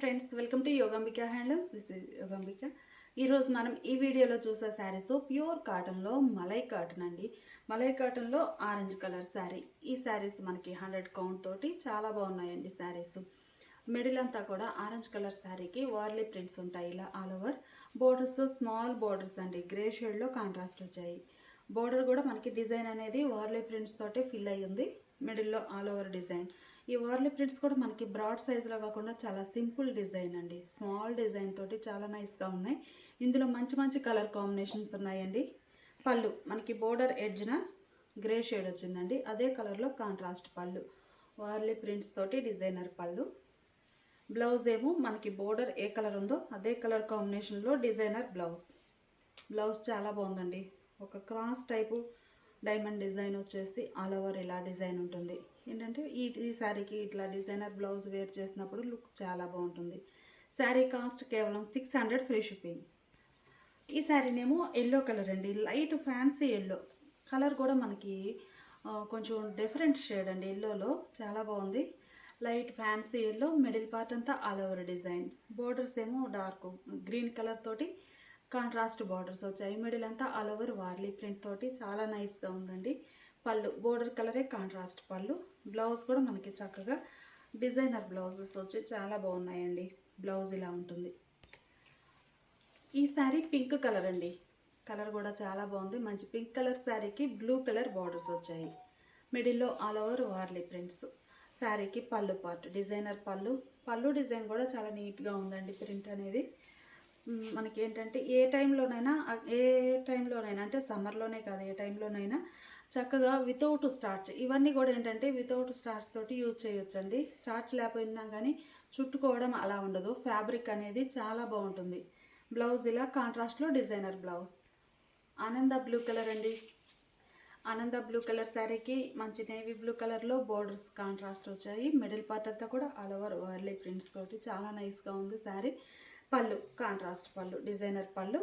Friends welcome to Yogambika handlooms this is Yogambika ఈరోజు మనం ఈ వీడియోలో చూసే శారీస్ ప్యూర్ కాటన్లో మలై కాటన్ అండి. మలై కాటన్లో ఆరెంజ్ కలర్ శారీ. ఈ శారీస్ మనకి హండ్రెడ్ కౌంట్ తోటి చాలా బాగున్నాయండి శారీస్. మిడిల్ అంతా కూడా ఆరెంజ్ కలర్ శారీకి వార్లీ ప్రింట్స్ ఉంటాయి ఇలా all over. Borders small borders అండి. గ్రే షేడ్లో కాంట్రాస్ట్ వచ్చాయి. బోర్డర్ కూడా మనకి డిజైన్ అనేది వార్లీ ప్రింట్స్ తోటి ఫిల్ అయ్యి ఉంది. మిడిల్లో ఆల్ ఓవర్ డిజైన్. ఈ వార్లీ ప్రింట్స్ కూడా మనకి బ్రాడ్ సైజులో కాకుండా చాలా సింపుల్ డిజైన్ అండి. స్మాల్ డిజైన్ తోటి చాలా నైస్గా ఉన్నాయి. ఇందులో మంచి మంచి కలర్ కాంబినేషన్స్ ఉన్నాయండి. పళ్ళు మనకి బోర్డర్ ఎడ్జ్న గ్రే షేడ్ వచ్చిందండి. అదే కలర్లో కాంట్రాస్ట్ పళ్ళు. వార్లీ ప్రింట్స్ తోటి డిజైనర్ పళ్ళు. బ్లౌజ్ ఏమో మనకి బోర్డర్ ఏ కలర్ ఉందో అదే కలర్ కాంబినేషన్లో డిజైనర్ బ్లౌజ్. బ్లౌజ్ చాలా బాగుందండి. ఒక క్రాస్ టైపు డైమండ్ డిజైన్ వచ్చేసి ఆల్ ఓవర్ ఇలా డిజైన్ ఉంటుంది. ఏంటంటే ఈ ఈ శారీకి ఇట్లా డిజైనర్ బ్లౌజ్ వేర్ చేసినప్పుడు లుక్ చాలా బాగుంటుంది. శారీ కాస్ట్ కేవలం సిక్స్ హండ్రెడ్ ఫ్రీ షిప్పింగ్. ఈ శారీనేమో ఎల్లో కలర్ అండి. Light fancy yellow. కలర్ కూడా మనకి కొంచెం డిఫరెంట్ షేడ్ అండి. ఎల్లోలో చాలా బాగుంది. Light fancy yellow middle part అంతా ఆల్ ఓవర్ డిజైన్. బోర్డర్స్ ఏమో డార్క్ గ్రీన్ కలర్ తోటి కాంట్రాస్ట్ బార్డర్స్ వచ్చాయి. మిడిల్ అంతా ఆల్ ఓవర్ వార్లీ ప్రింట్ తోటి చాలా నైస్గా ఉందండి. పళ్ళు బోర్డర్ కలరే కాంట్రాస్ట్ పళ్ళు. బ్లౌజ్ కూడా మనకి చక్కగా డిజైనర్ బ్లౌజెస్ వచ్చి చాలా బాగున్నాయండి. బ్లౌజ్ ఇలా ఉంటుంది. ఈ శారీ పింక్ కలర్ అండి. కలర్ కూడా చాలా బాగుంది. మంచి పింక్ కలర్ శారీకి బ్లూ కలర్ బార్డర్స్ వచ్చాయి. మిడిల్లో ఆల్ ఓవర్ వార్లీ ప్రింట్స్. శారీకి పళ్ళు పార్ట్ డిజైనర్ పళ్ళు. పళ్ళు డిజైన్ కూడా చాలా నీట్గా ఉందండి ప్రింట్ అనేది. మనకి ఏంటంటే ఏ టైంలోనైనా ఏ టైంలోనైనా అంటే సమ్మర్లోనే కాదు ఏ టైంలోనైనా చక్కగా వితౌట్ స్టార్చ్ ఇవన్నీ కూడా ఏంటంటే వితౌట్ స్టార్చ్ తోటి యూజ్ చేయొచ్చండి. స్టార్చ్ లేకపోయినా కానీ చుట్టుకోవడం అలా ఉండదు. ఫ్యాబ్రిక్ అనేది చాలా బాగుంటుంది. బ్లౌజ్ ఇలా కాంట్రాస్ట్లో డిజైనర్ బ్లౌజ్ ఆనంద బ్లూ కలర్ అండి. ఆనంద బ్లూ కలర్ శారీకి మంచి నేవీ బ్లూ కలర్లో బోర్డర్స్ కాంట్రాస్ట్ వచ్చాయి. మిడిల్ పార్ట్ అంతా కూడా ఆల్ ఓవర్ వర్లీ ప్రింట్స్ తోటి చాలా నైస్గా ఉంది శారీ పళ్ళు కాంట్రాస్ట్ పళ్ళు డిజైనర్ పళ్ళు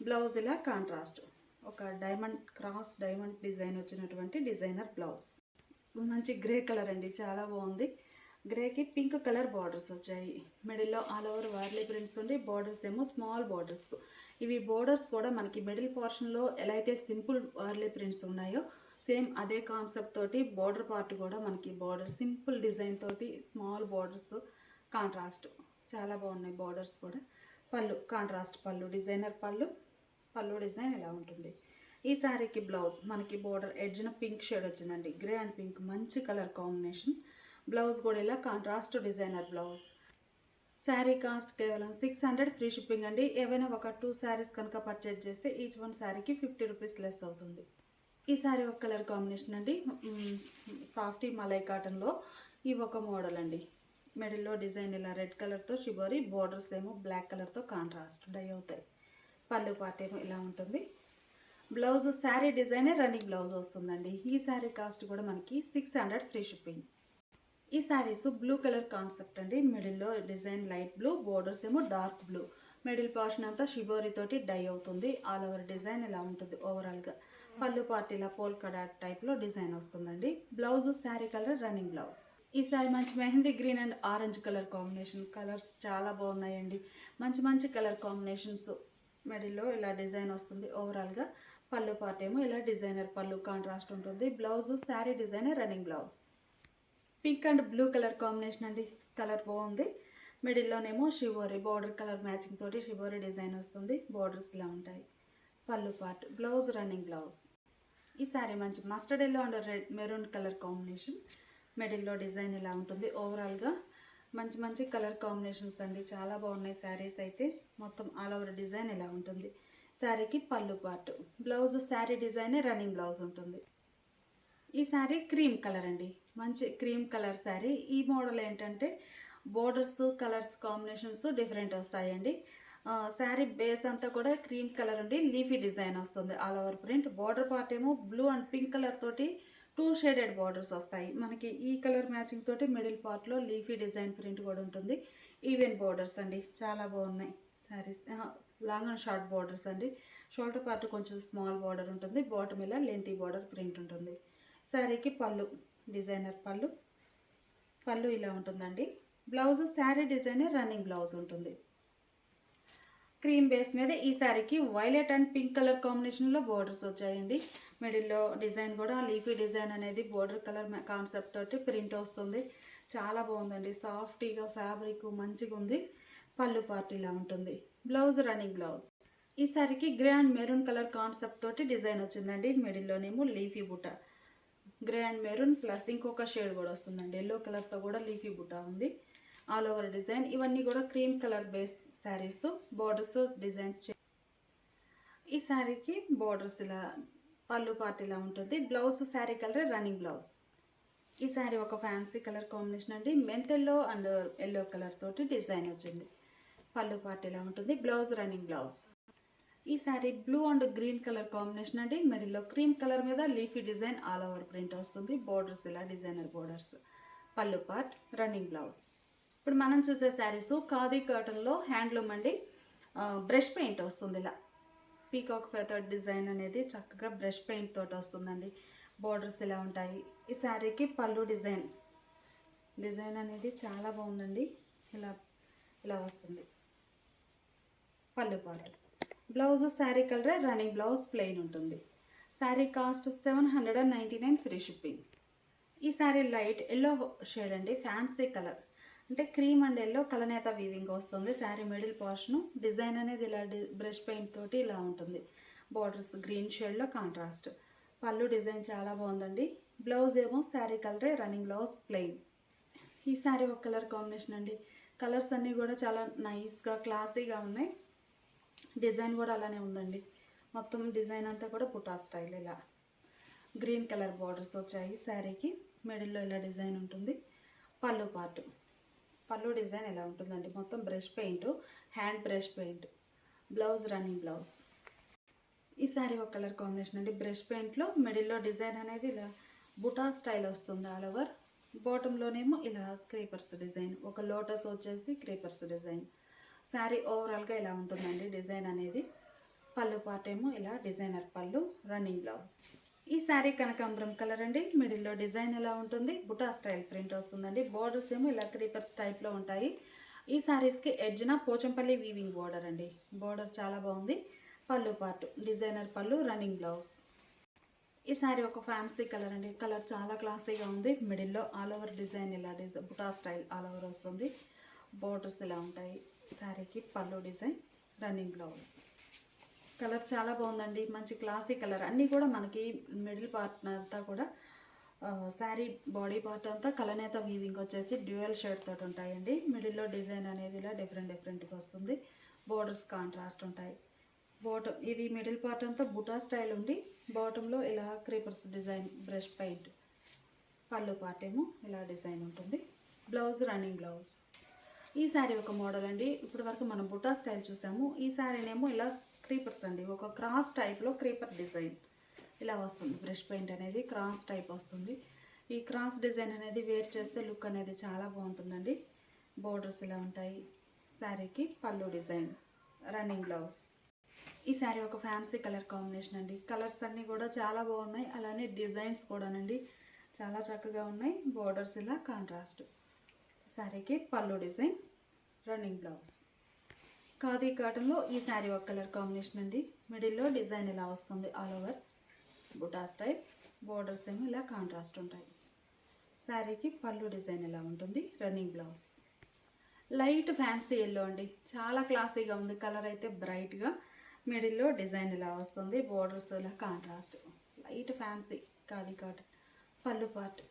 బ్లౌజ్ ఇలా కాంట్రాస్ట్ ఒక డైమండ్ క్రాస్ డైమండ్ డిజైన్ వచ్చినటువంటి డిజైనర్ బ్లౌజ్ మంచి గ్రే కలర్ అండి చాలా బాగుంది. గ్రేకి పింక్ కలర్ బార్డర్స్ వచ్చాయి. మిడిల్లో ఆల్ ఓవర్ వార్లీ ప్రింట్స్ ఉండి బార్డర్స్ ఏమో స్మాల్ బార్డర్స్ ఇవి బోర్డర్స్ కూడా మనకి మిడిల్ పోర్షన్లో ఎలా అయితే సింపుల్ వార్లీ ప్రింట్స్ ఉన్నాయో సేమ్ అదే కాన్సెప్ట్ తోటి బోర్డర్ పార్ట్ కూడా మనకి బార్డర్ సింపుల్ డిజైన్ తోటి స్మాల్ బార్డర్స్ కాంట్రాస్ట్ చాలా బాగున్నాయి బార్డర్స్ కూడా. పళ్ళు కాంట్రాస్ట్ పళ్ళు డిజైనర్ పళ్ళు. పళ్ళు డిజైన్ ఇలా ఉంటుంది? ఈ శారీకి బ్లౌజ్ మనకి బోర్డర్ ఎడ్జ్న పింక్ షేడ్ వచ్చిందండి. గ్రే అండ్ పింక్ మంచి కలర్ కాంబినేషన్ బ్లౌజ్ కూడా ఇలా contrast designer blouse sari cost కేవలం సిక్స్ హండ్రెడ్ ఫ్రీ షిప్పింగ్ అండి. ఏవైనా ఒక టూ శారీస్ కనుక పర్చేజ్ చేస్తే ఈచ్ వన్ శారీకి ఫిఫ్టీ రూపీస్ లెస్ అవుతుంది. ఈ శారీ ఒక కలర్ కాంబినేషన్ అండి. సాఫ్టీ మలై కాటన్లో ఈ ఒక మోడల్ అండి. మిడిల్లో డిజైన్ ఇలా రెడ్ కలర్తో షిబోరి బోర్డర్స్ ఏమో బ్లాక్ కలర్తో కాంట్రాస్ట్ డై అవుతాయి. పళ్ళు పార్ట్ ఏమో ఇలా ఉంటుంది. బ్లౌజ్ శారీ డిజైనే రన్నింగ్ బ్లౌజ్ వస్తుందండి. ఈ శారీ కాస్ట్ కూడా మనకి సిక్స్ హండ్రెడ్ ఫ్రీ షిప్పింగ్. ఈ శారీస్ బ్లూ కలర్ కాన్సెప్ట్ అండి. మిడిల్లో డిజైన్ లైట్ బ్లూ బోర్డర్స్ ఏమో డార్క్ బ్లూ. మిడిల్ పోర్షన్ అంతా షిబోరి తోటి డై అవుతుంది. ఆల్ ఓవర్ డిజైన్ ఇలా ఉంటుంది ఓవరాల్గా. పళ్ళు పార్టీల పోల్ పోల్కా టైప్లో డిజైన్ వస్తుందండి. Blouse sari colour running blouse. ఈ మంచి mehndi green and orange colour combination colours చాలా బాగున్నాయండి. మంచి మంచి కలర్ కాంబినేషన్స్ మెడల్లో ఇలా డిజైన్ వస్తుంది. ఓవరాల్గా పళ్ళు పార్ట్ ఏమో ఇలా డిజైనర్ పళ్ళు కాంట్రాస్ట్ ఉంటుంది. Blouse sari designer running blouse pink and blue colour combination అండి. కలర్ బాగుంది. మిడిల్లోనేమో షివోరీ బార్డర్ కలర్ మ్యాచింగ్ తోటి షివోరీ డిజైన్ వస్తుంది. బార్డర్స్ ఇలా ఉంటాయి. Pallu part blouse running blouse ఈ సారీ మంచి mustard yellow and red maroon colour combination. మిడిల్లో డిజైన్ ఇలా ఉంటుంది. ఓవరాల్గా మంచి మంచి కలర్ కాంబినేషన్స్ అండి. చాలా బాగున్నాయి శారీస్ అయితే. మొత్తం ఆల్ ఓవర్ డిజైన్ ఇలా ఉంటుంది. శారీకి పళ్ళు పార్ట్. బ్లౌజ్ శారీ డిజైనే రన్నింగ్ బ్లౌజ్ ఉంటుంది. ఈ శారీ క్రీమ్ కలర్ అండి. మంచి క్రీమ్ కలర్ శారీ. ఈ మోడల్ ఏంటంటే బోర్డర్స్ కలర్స్ కాంబినేషన్స్ డిఫరెంట్ వస్తాయండి. శారీ బేస్ అంతా కూడా క్రీమ్ కలర్ అండి. లీఫీ డిజైన్ వస్తుంది. All over print border part ఏమో బ్లూ అండ్ పింక్ కలర్ తోటి టూ షేడెడ్ బార్డర్స్ వస్తాయి. మనకి ఈ కలర్ మ్యాచింగ్ తోటి మిడిల్ పార్ట్లో లీఫీ డిజైన్ ప్రింట్ కూడా ఉంటుంది. ఈవెన్ బార్డర్స్ అండి. చాలా బాగున్నాయి saris. Long and short borders అండి. షోల్డర్ పార్ట్ కొంచెం స్మాల్ బార్డర్ ఉంటుంది. బాటమ్ ఇలా లెంతీ బార్డర్ ప్రింట్ ఉంటుంది. శారీకి పళ్ళు డిజైనర్ పళ్ళు. పళ్ళు ఇలా ఉంటుందండి. బ్లౌజ్ శారీ డిజైనే రన్నింగ్ బ్లౌజ్ ఉంటుంది. క్రీమ్ బేస్ మీద ఈ శారీకి వైలెట్ అండ్ పింక్ కలర్ కాంబినేషన్లో బోర్డర్స్ వచ్చాయండి. మిడిల్లో డిజైన్ కూడా లీఫీ డిజైన్ అనేది బోర్డర్ కలర్ కాన్సెప్ట్ తోటి ప్రింట్ వస్తుంది. చాలా బాగుందండి. సాఫ్టీగా ఫ్యాబ్రిక్ మంచిగా ఉంది. పళ్ళు పార్టీలా ఉంటుంది. Blouse running blouse. ఈ శారీకి గ్రాండ్ మెరూన్ కలర్ కాన్సెప్ట్ తోటి డిజైన్ వచ్చిందండి. మిడిల్లోనేమో leafy buta grand maroon plus ఇంకొక షేడ్ కూడా వస్తుందండి. ఎల్లో కలర్తో కూడా లీఫీ బుట్ట ఉంది. All over design. ఇవన్నీ కూడా cream colour base saris borders designs చే- ఈ శారీకి బోర్డర్స్ ఇలా పళ్ళు పార్ట్ ఇలా ఉంటుంది. Blouse sari colour running blouse ఈ శారీ ఒక ఫ్యాన్సీ కలర్ కాంబినేషన్ అండి. మెంతెల్లో అండ్ ఎల్లో కలర్ తోటి డిజైన్ వచ్చింది. పళ్ళు పార్ట్ ఇలా ఉంటుంది. బ్లౌజ్ రన్నింగ్ బ్లౌజ్ ఈ sari blue and green colour combination అండి. మిడిల్లో క్రీమ్ కలర్ మీద leafy design all over print వస్తుంది. బోర్డర్స్ ఇలా designer borders pallu part running blouse ఇప్పుడు మనం చూసే శారీస్ ఖాదీ కాటన్లో హ్యాండ్లూమ్ అండి. బ్రష్ పెయింట్ వస్తుంది ఇలా. పీకాక్ ఫెథర్ డిజైన్ అనేది చక్కగా బ్రష్ పెయింట్ తోటి వస్తుందండి. బోర్డర్స్ ఇలా ఉంటాయి. ఈ శారీకి పళ్ళు డిజైన్ డిజైన్ అనేది చాలా బాగుందండి. ఇలా ఇలా వస్తుంది. పళ్ళు బార్డర్ బ్లౌజ్ శారీ కలరే రన్నింగ్ బ్లౌజ్ ప్లెయిన్ ఉంటుంది. Sari cost seven hundred and ninety nine free shipping ఈ శారీ లైట్ ఎల్లో షేడ్ అండి. ఫ్యాన్సీ కలర్ అంటే క్రీమ్ అండ్ ఎల్లో కలనేత వీవింగ్ వస్తుంది. శారీ మిడిల్ పోర్షన్ డిజైన్ అనేది ఇలా బ్రష్ పెయింట్ తోటి ఇలా ఉంటుంది. బార్డర్స్ గ్రీన్ షేడ్లో కాంట్రాస్ట్ పళ్ళు డిజైన్ చాలా బాగుందండి. బ్లౌజ్ ఏమో శారీ కలరే రన్నింగ్ బ్లౌజ్ ప్లెయిన్ ఈ శారీ ఒక కలర్ కాంబినేషన్ అండి. కలర్స్ అన్నీ కూడా చాలా నైస్గా క్లాసీగా ఉన్నాయి. డిజైన్ కూడా అలానే ఉందండి. మొత్తం డిజైన్ అంతా కూడా పుటా స్టైల్ ఇలా. గ్రీన్ కలర్ బార్డర్స్ వచ్చాయి శారీకి. మిడిల్లో ఇలా డిజైన్ ఉంటుంది. పళ్ళు పార్ట్ పళ్ళు డిజైన్ ఎలా ఉంటుందండి మొత్తం brush paint hand brush paint blouse running blouse. ఈ శారీ ఒక కలర్ కాంబినేషన్ అండి. బ్రష్ పెయింట్లో మిడిల్లో డిజైన్ అనేది ఇలా బుటా స్టైల్ వస్తుంది ఆల్ ఓవర్. బాటంలోనేమో ఇలా క్రీపర్స్ డిజైన్ ఒక లోటస్ వచ్చేసి క్రీపర్స్ డిజైన్. శారీ ఓవరాల్గా ఇలా ఉంటుందండి డిజైన్ అనేది? పళ్ళు పార్ట్ ఏమో ఇలా డిజైనర్ పళ్ళు రన్నింగ్ బ్లౌజ్. ఈ శారీ కనకాంబరం కలర్ అండి. మిడిల్లో డిజైన్ ఎలా ఉంటుంది? బుటా స్టైల్ ప్రింట్ వస్తుందండి. బోర్డర్స్ ఏమో ఇలా క్రీపర్స్ టైప్లో ఉంటాయి. ఈ శారీస్కి ఎడ్జ్న పోచంపల్లి వీవింగ్ బోర్డర్ అండి. బోర్డర్ చాలా బాగుంది. Pallu part designer pallu running blouse ఈ శారీ ఒక ఫ్యాన్సీ కలర్ అండి. కలర్ చాలా క్లాసీగా ఉంది. మిడిల్లో ఆల్ ఓవర్ డిజైన్ ఇలా design buta style all over వస్తుంది. బోర్డర్స్ ఇలా ఉంటాయి. శారీకి pallu design running blouse colour చాలా బాగుందండి. మంచి క్లాసీ కలర్. అన్నీ కూడా మనకి మిడిల్ పార్ట్ అంతా కూడా శారీ బాడీ పార్ట్ అంతా కలనేత వీవింగ్ వచ్చేసి డ్యూయల్ షర్ట్ తోటి ఉంటాయండి. మిడిల్లో డిజైన్ అనేది ఇలా డిఫరెంట్ డిఫరెంట్గా వస్తుంది. బోర్డర్స్ కాంట్రాస్ట్ ఉంటాయి. బాటమ్ ఇది మిడిల్ పార్ట్ అంతా బుటా స్టైల్ ఉండి బాటంలో ఇలా creepers design brush paint pallu part ఏమో ఇలా డిజైన్ ఉంటుంది. Blouse running blouse. ఈ శారీ ఒక మోడల్ అండి. ఇప్పటి వరకు మనం బుటా స్టైల్ చూసాము. ఈ శారీనేమో ఇలా క్రీపర్స్ అండి. ఒక క్రాస్ టైప్లో క్రీపర్ డిజైన్ ఇలా వస్తుంది. బ్రష్ పెయింట్ అనేది క్రాస్ టైప్ వస్తుంది. ఈ క్రాస్ డిజైన్ అనేది వేర్ చేస్తే లుక్ అనేది చాలా బాగుంటుందండి. బోర్డర్స్ ఇలా ఉంటాయి. శారీకి పళ్ళు డిజైన్ రన్నింగ్ బ్లౌజ్. ఈ శారీ ఒక ఫ్యాన్సీ కలర్ కాంబినేషన్ అండి. కలర్స్ అన్నీ కూడా చాలా బాగున్నాయి. అలానే డిజైన్స్ కూడానండి. చాలా చక్కగా ఉన్నాయి. బోర్డర్స్ ఇలా కాంట్రాస్ట్. శారీకి pallu design running blouse. Khadi కాటన్లో ఈ శారీ ఒక కలర్ కాంబినేషన్ అండి. మిడిల్లో డిజైన్ ఇలా వస్తుంది all over? Butas type borders ఏమో ఇలా కాంట్రాస్ట్ ఉంటాయి. శారీకి పళ్ళు డిజైన్ ఇలా ఉంటుంది? Running blouse. Light fancy yellow అండి. చాలా క్లాసీగా ఉంది. కలర్ అయితే బ్రైట్గా. మిడిల్లో డిజైన్ ఇలా వస్తుంది? బోర్డర్స్ ఇలా contrast? Light fancy khadi cotton. Pallu part.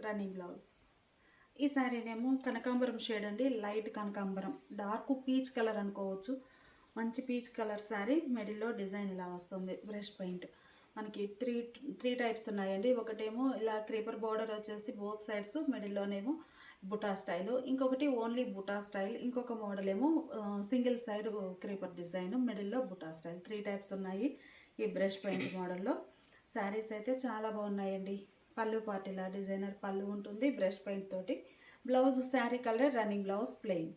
Running blouse. ఈ శారీనేమో కనకాంబరం షేడ్ అండి. లైట్ కనకాంబరం. డార్క్ పీచ్ కలర్ అనుకోవచ్చు. మంచి పీచ్ కలర్ శారీ మిడిల్లో డిజైన్ ఇలా వస్తుంది. బ్రష్ పెయింట్ మనకి త్రీ త్రీ టైప్స్ ఉన్నాయండి. ఒకటేమో ఇలా క్రీపర్ బార్డర్ వచ్చేసి బోత్ సైడ్స్ మిడిల్లోనేమో బుటా స్టైల్ ఇంకొకటి ఓన్లీ బుటా స్టైల్ ఇంకొక మోడల్ ఏమో సింగిల్ సైడ్ క్రీపర్ డిజైన్ మిడిల్లో బుటా స్టైల్ త్రీ టైప్స్ ఉన్నాయి ఈ బ్రష్ పెయింట్ మోడల్లో శారీస్ అయితే చాలా బాగున్నాయండి. పళ్ళు పార్టీలా డిజైనర్ పళ్ళు ఉంటుంది బ్రష్ పెయింట్ తోటి. Blouse sari colour running blouse plain.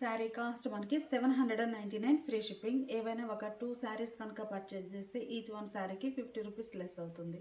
Sari cost మనకి seven hundred and ninety nine free shipping. ఏవైనా ఒక టూ శారీస్ కనుక పర్చేజ్ చేస్తే ఈచ్ వన్ శారీకి ఫిఫ్టీ రూపీస్ లెస్ అవుతుంది.